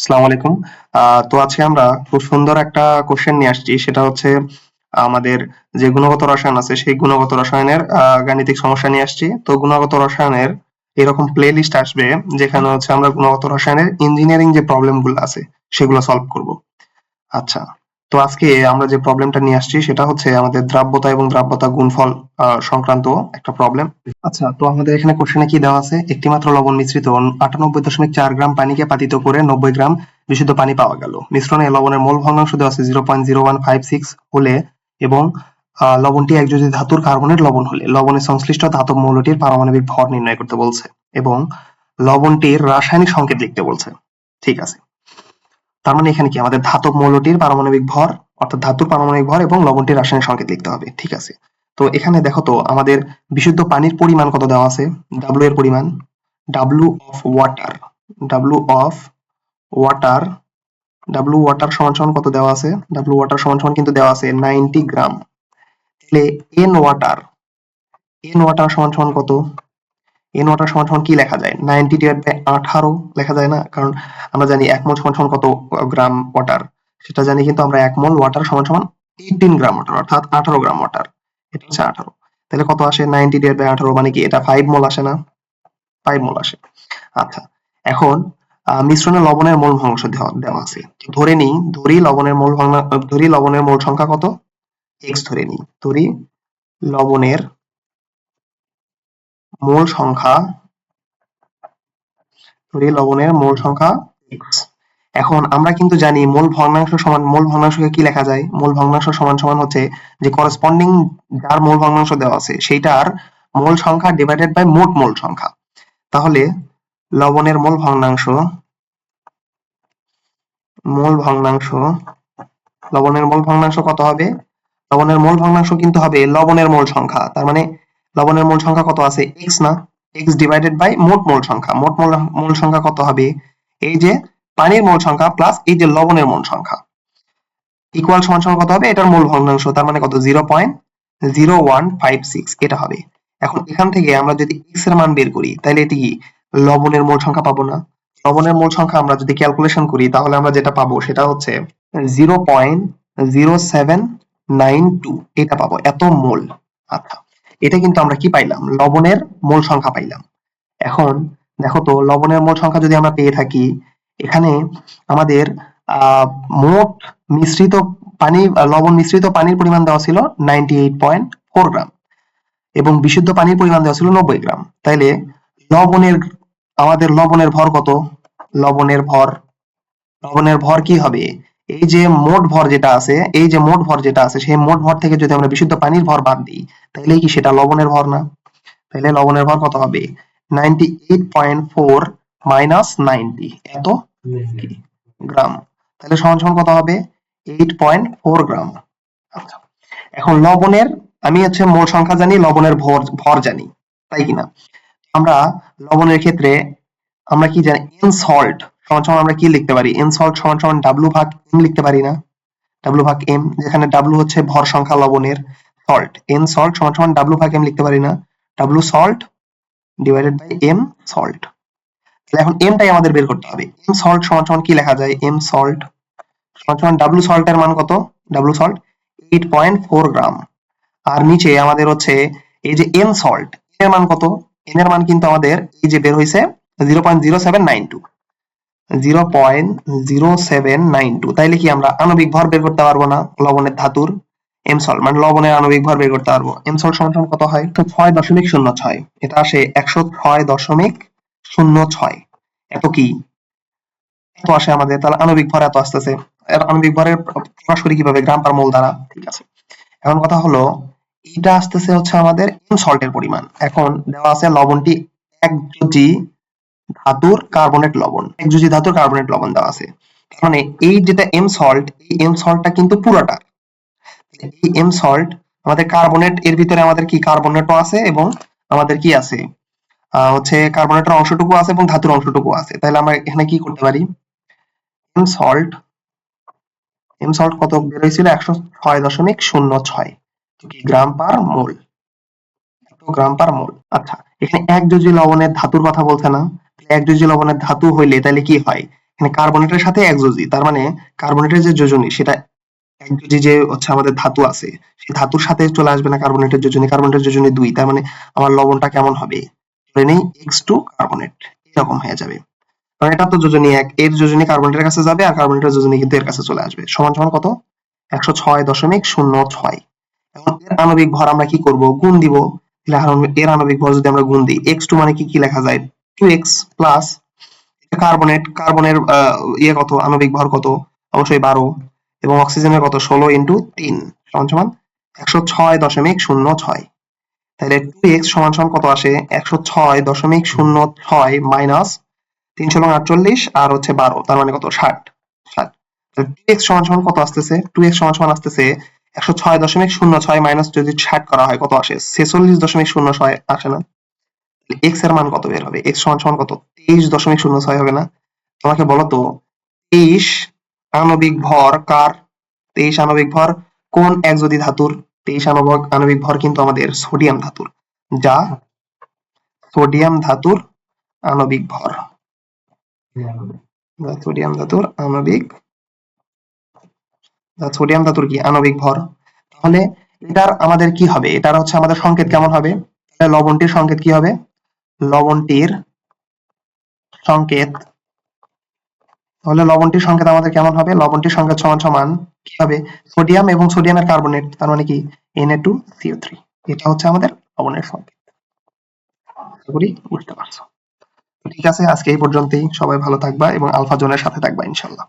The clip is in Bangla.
আসসালামু আলাইকুম। তো আজকে আমরা খুব সুন্দর একটা কোশ্চেন নিয়ে আসছি। সেটা হচ্ছে আমাদের যে গুণগত রসায়ন আছে, সেই গুণগত রসায়নের গাণিতিক সমস্যা নিয়ে আসছি। তো গুণগত রসায়নের এরকম প্লে লিস্ট আসবে, যেখানে হচ্ছে আমরা গুণগত রসায়নের ইঞ্জিনিয়ারিং যে প্রবলেমগুলো আছে, সেগুলো সলভ করব। আচ্ছা তো আজকে আমরা যে প্রবলেমটা নিয়ে আসছি, সেটা হচ্ছে আমাদের দ্রাব্যতা এবং দ্রাব্যতা গুণফল সংক্রান্ত একটা প্রবলেম আচ্ছা তো আমাদের এখানে কোশ্চেনে কি দেওয়া আছে? একটি মাত্র লবণ মিশ্রিত আটানব্বই দশমিক চার গ্রাম পানিকে পাতিত করে নব্বই গ্রাম বিশুদ্ধ পানি পাওয়া গেল। মিশ্রণে লবণের মোল ভগ্নাংশ দেওয়া আছে zero point zero one five six হলে এবং লবণটি যদি ধাতুর কার্বনের লবণ হলে। লবণের সংশ্লিষ্ট ধাতব মৌলটির পারমাণবিক ভর নির্ণয় করতে বলছে এবং লবণটির রাসায়নিক সংকেত লিখতে বলছে। ঠিক আছে। তার মানে এখানে কি? আমাদের ধাতব মৌলটির পারমাণবিক ভর, অর্থাৎ ধাতুর পারমাণবিক ভর এবং লবণটির রাসায়নিক সংকেত লিখতে হবে। ঠিক আছে? তো এখানে দেখো তো, আমাদের বিশুদ্ধ পানির পরিমাণ কত দেওয়া আছে? ডাব্লু এর পরিমাণ। W of water W of water W water সমান সমান কত দেওয়া আছে? ডাব্লু ওয়াটার সমান সমান কিন্তু দেওয়া আছে নাইনটি গ্রাম তাহলে এন ওয়াটার এন ওয়াটার সমান সমান কত? এন ওয়াটার সমান সমান কি লেখা যায়? নাইনটি ডিভাইড বাই আঠারো লেখা যায় না? কারণ আমরা জানি এক মোল সমান সমান কত গ্রাম ওয়াটার সেটা জানি কিন্তু আমরা এক মোল ওয়াটার সমান সমান এইটিন গ্রাম ওয়াটার অর্থাৎ আঠারো গ্রাম ওয়াটার এটা হচ্ছে আঠারো। তাহলে কত আসে? নাইনটি ডিভাইড বাই আঠারো মানে কি? এটা ফাইভ মোল আসে না? ফাইভ মোল আসে। আচ্ছা এখন মিশ্রণে লবণের মোল ভগ্নাংশ দেওয়া আছে। ধরে নিই, ধরি লবণের মোল ধরি লবণের মোল সংখ্যা কত? এক্স ধরে নিই। ধরি লবণের মোল সংখ্যা ধরি লবণের মোল সংখ্যা এক্স এখন আমরা কিন্তু জানি মোল ভগ্নাংশ সমান, মোল ভগ্নাংশকে কি লেখা যায়? মোল ভগ্নাংশ সমান সমান হচ্ছে যে করসপন্ডিং যার মোল ভগ্নাংশ দেওয়া আছে, সেইটার মোল সংখ্যা ডিভাইডেড বাই মোট মোল সংখ্যা। তাহলে লবণের মোল ভগ্নাংশ মোল ভগ্নাংশ, লবণের মোল ভগ্নাংশ কত হবে? লবণের মোল ভগ্নাংশ কিন্তু হবে লবণের মোল সংখ্যা, তার মানে লবণের মোল সংখ্যা কত আছে? এক্স না? এক্স ডিভাইডেড বাই মোট মোল সংখ্যা। মোট মোল মোল সংখ্যা কত হবে? এই যে পানির মোল সংখ্যা প্লাস এই যে লবণের মোল সংখ্যা। ইকুয়াল সমান সমান কত হবে? এটার মোল ভগ্নাংশ, তার মানে কত? Zero point zero one five six এটা হবে। এখন এখান থেকে আমরা যদি এক্সের মান বের করি, তাহলে এটি কি? লবণের মোল সংখ্যা পাবো না। লবণের মোল সংখ্যা আমরা যদি ক্যালকুলেশন করি, তাহলে আমরা যেটা পাবো, সেটা হচ্ছে zero point zero seven nine two এটা পাবো। এত মোল। আচ্ছা। এটা কিন্তু আমরা কি পাইলাম? লবণের মোল সংখ্যা পাইলাম। এখন দেখো তো, লবণের মোল সংখ্যা যদি আমরা পেয়ে থাকি, এখানে আমাদের মোট মিশ্রিত পানি, লবণ মিশ্রিত পানির পরিমাণ দেওয়া ছিল ninety eight point four gram এবং বিশুদ্ধ পানির পরিমাণ দেওয়া ছিল নব্বই গ্রাম। তাইলে লবণের, আমাদের লবণের ভর কত? লবণের ভর লবণের ভর কি হবে? এই যে মোট ভর যেটা আছে, এই যে মোট ভর যেটা আছে, সেই মোট ভর থেকে যদি আমরা বিশুদ্ধ পানির ভর বাদ দিই, তাহলে কি সেটা লবণের ভর না? তাহলে লবণের ভর কত হবে? Ninety eight point four minus ninety এত গ্রাম। তাহলে সমান সমান কত হবে? Eight point four gram. আচ্ছা। এখন লবণের, আমি হচ্ছে মোল সংখ্যা জানি, লবণের ভর ভর জানি, তাই কিনা? আমরা লবণের ক্ষেত্রে, আমরা কি জানি এন সল্ট সমান সমান আমরা কি লিখতে পারি? এন সল্ট সমান সমান ডাব্লু ভাগ এম লিখতে পারি না। ডাব্লু ভাগ এম যেখানে ডাব্লু হচ্ছে ভর সংখ্যা লবণের সল্ট এন সল্ট সমান সমান ডাব্লু ভাগ এম লিখতে পারি না। W salt divided by M salt তাহলে এখন এমটাই আমাদের বের করতে হবে। এম সল্ট সমান সমান কি লেখা যায়? এম সল্ট সমান সমান ডাব্লু সল্টের মান কত? W salt eight point four gram আর নিচে আমাদের হচ্ছে এই যে এম সল্ট এর মান কত? এন এর মান কিন্তু আমাদের এই যে বের হয়েছে zero point zero seven nine two zero point zero seven nine two তাইলে কি আমরা আণবিক ভর বের করতে পারব না? লবণের ধাতুর এম সল্ট মানে লবণের আণবিক ভর বের করতে পারব। এম সল্ট সমান কত হয়? তো ছয় দশমিক শূন্য ছয়। এটা আসে একশো ছয় দশমিক শূন্য ছয়। এত কি? এত আসে আমাদের। তাহলে আণবিক ভর এত আসতেছে। আণবিক ভরের প্রকাশ করি কীভাবে? গ্রাম পার মোল দ্বারা। ঠিক আছে। এখন কথা হলো এটা আসতেছে হচ্ছে আমাদের এম সল্টের পরিমাণ। এখন দেওয়া আছে লবণটি এক যোজি ধাতুর কার্বনেট লবণ এক যোজি ধাতুর কার্বনেট লবণ দেওয়া আছে। মানে এই যেটা এম সল্ট এই এম সল্টটা কিন্তু পুরোটা। এই এম সল্ট আমাদের কার্বনেট, এর ভিতরে আমাদের কি কার্বনেটও আছে এবং আমাদের কি আছে? হচ্ছে কার্বনেটের অংশটুকু আছে এবং ধাতুর অংশটুকু আছে। তাহলে আমরা এখানে কি করতে পারি? এম সল্ট এম সল্ট কত? বের হয়েছিল একশো ছয় দশমিক শূন্য ছয় গ্রাম পার মোল। গ্রাম পার মোল। আচ্ছা এখানে এক যোজি লবণের ধাতুর কথা বলছে না। এক যোজি লবণের ধাতু হইলে তাহলে কি হয়? এখানে কার্বনেটের সাথে একযোজি তার মানে কার্বনেটের যে যোজনী, সেটা একযোজি যে হচ্ছে আমাদের ধাতু আছে, সেই ধাতুর সাথে চলে আসবে না কার্বনেটের যোজনী কার্বনেটের যোজনী দুই, তার মানে আমার লবণটা কেমন হবে? ধরে নেই এক্স টু কার্বনেট এরকম হয়ে যাবে। কারণ এটা তো যোজনী এক, এর যোজনী কার্বনেটের কাছে যাবে আর কার্বনেটের যোজনী কিন্তু এর কাছে চলে আসবে। সমান সমান কত? একশো ছয় দশমিক শূন্য ছয়। এখন এর আণবিক ভর আমরা কি করব? গুণ দিব। এর আণবিক ভর যদি আমরা গুণ দিই এক্স টু মানে কি কি লেখা যায়? টু এক্স প্লাস কার্বনেট কার্বনের ইয়ে কত, আণবিক ভর কত? অবশ্যই বারো। এবং অক্সিজেনের কত? ষোলো ইন্টু তিন সমান সমান একশো ছয় দশমিক শূন্য ছয়। তাহলে টু সমান সমান কত আসে? একশো ছয় দশমিক শূন্য ছয় মাইনাস তিনশো এবং আটচল্লিশ, আর হচ্ছে বারো। তার মানে কত? ষাট। ষাট। টু এক্স সমান সমান কত আসতেছে? টু এক্স সমান সমান আসতেছে একশো ছয় দশমিক শূন্য ছয় মাইনাস যদি ষাট করা হয়, কত আসে? ছেচল্লিশ দশমিক শূন্য ছয় আসে না। এক্সের মান কত বের হবে? এক্স সমান সমান কত? তেইশ দশমিক শূন্য ছয় হবে না? তোমাকে বলো তো, তেইশ আণবিক ভর কার? তেইশ আণবিক ভর কোন একযোদি ধাতুর? তেইশ আণবিক আণবিক ভর কিন্তু আমাদের সোডিয়াম ধাতুর, যা সোডিয়াম ধাতুর আণবিক ভর। সোডিয়াম ধাতুর আণবিক সোডিয়াম ধাতুর কি? আণবিক ভর। তাহলে এটার আমাদের কি হবে? এটার হচ্ছে আমাদের সংকেত কেমন হবে? লবণটির সংকেত কি হবে? লবণটির সংকেত। তাহলে লবণটির সংকেত আমাদের কেমন হবে? লবণটির সংকেত সমান সমান কি হবে? সোডিয়াম এবং সোডিয়ামের কার্বনেট, তার মানে কি? Na2CO3 এটা হচ্ছে আমাদের লবণের সংকেত। বুঝতে পারছ। ঠিক আছে, আজকে এই পর্যন্তই। সবাই ভালো থাকবা এবং আলফা জোনের সাথে থাকবা, ইনশাল্লাহ।